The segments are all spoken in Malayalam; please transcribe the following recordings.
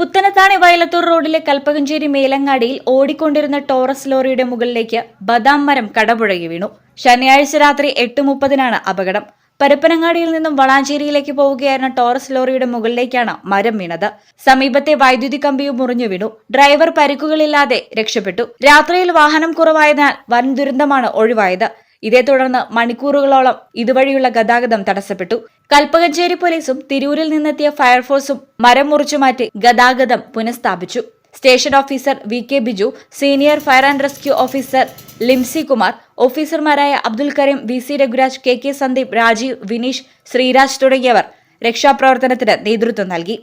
പുത്തനത്താണി വയലത്തൂർ റോഡിലെ കൽപ്പകഞ്ചേരി മേലങ്ങാടിയിൽ ഓടിക്കൊണ്ടിരുന്ന ടോറസ് ലോറിയുടെ മുകളിലേക്ക് ബദാം മരം കടപുഴകി വീണു. ശനിയാഴ്ച രാത്രി എട്ട് മുപ്പതിനാണ് അപകടം. പരപ്പനങ്ങാടിയിൽ നിന്നും വളാഞ്ചേരിയിലേക്ക് പോവുകയായിരുന്ന ടോറസ് ലോറിയുടെ മുകളിലേക്കാണ് മരം വീണത്. സമീപത്തെ വൈദ്യുതി കമ്പിയും മുറിഞ്ഞു വീണു. ഡ്രൈവർ പരിക്കുകളില്ലാതെ രക്ഷപ്പെട്ടു. രാത്രിയിൽ വാഹനം കുറവായതിനാൽ വൻ ദുരന്തമാണ് ഒഴിവായത്. ഇതേ തുടർന്ന് മണിക്കൂറുകളോളം ഇതുവഴിയുള്ള ഗതാഗതം തടസ്സപ്പെട്ടു. കൽപ്പകഞ്ചേരി പോലീസും തിരൂരിൽ നിന്നെത്തിയ ഫയർഫോഴ്സും മരം മുറിച്ചു മാറ്റി ഗതാഗതം പുനഃസ്ഥാപിച്ചു. Station officer V K Biju senior fire and rescue officer Limsy Kumar ഓഫീസർമാരായ Abdul Kareem V C Raghuraj K K Sandeep Rajeev Vineesh Sreeraj തുടങ്ങിയവർ രക്ഷാപ്രവർത്തനത്തിന് നേതൃത്വം നൽകി.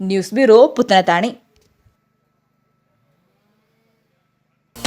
News bureau Puthanathani.